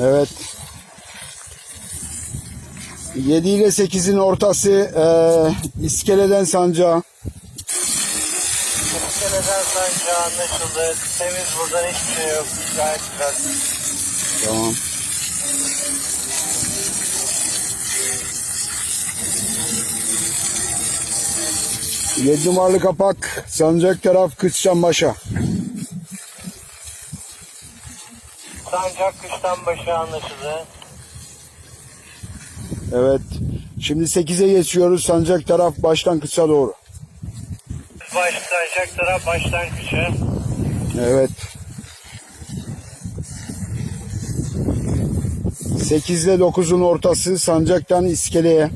Evet. 7 ile 8'in ortası eee iskeleden sancağı. İskeleden sancağı anlaşıldı. Temiz buradan hiçbir şey yok. Gayet güzel. Tamam. Yedi numaralı kapak, sancak taraf Kıçcan Başa. Sancak kıştan başı anlaşıldı. Evet. Şimdi 8'e geçiyoruz. Sancak taraf baştan kısa doğru. Baş sancak taraf baştan kışa. Evet. 8 ile 9'un ortası sancaktan iskeleye.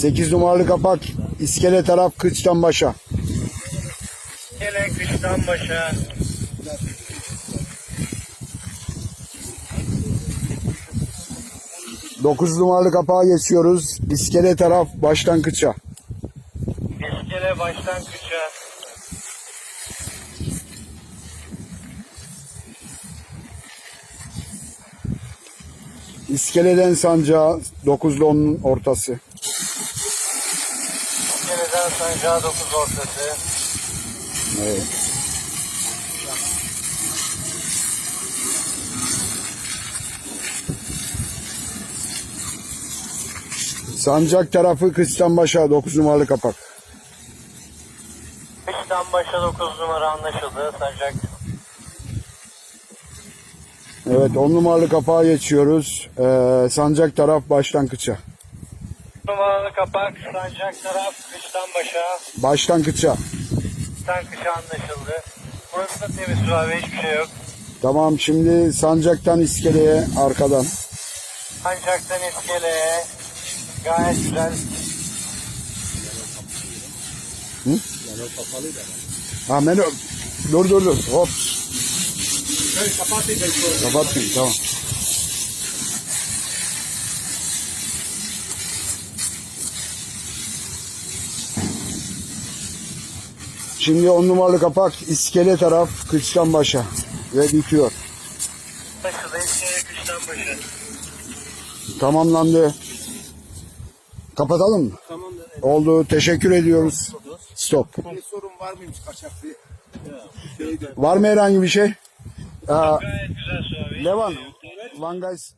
Sekiz numaralı kapak iskele taraf kıçtan başa. Gele kıştan başa. 9 numaralı kapağa geçiyoruz. İskele taraf baştan kıça. İskele baştan kışa. İskeleden sancağı 9 ile 10'un ortası. İskeleden sancağı 9 ortası. Evet. Sancak tarafı kıçtan başa 9 numaralı kapak. Kıştan başa 9 numara anlaşıldı. Sancak Evet 10 numaralı kapağa geçiyoruz. Ee, sancak taraf baştan kıça. Numaralı kapak. Sancak taraf kıştan başa. Baştan kıça. Kıştan kışa anlaşıldı. Burası da temiz su abi hiçbir şey yok. Tamam şimdi sancaktan iskeleye arkadan. Sancaktan iskeleye. Gayet güzel. Ha menü. Dur dur dur. Hop. Kapatmayın tamam. Şimdi on numaralı kapak iskele taraf kıçtan başa ve bitiyor. Tamamlandı. Kapatalım mı? Tamamdır. Oldu. Teşekkür ediyoruz. Stop. Bir sorun var mıymış kaçak bir Var mı herhangi bir şey? Aa. Levan. One guys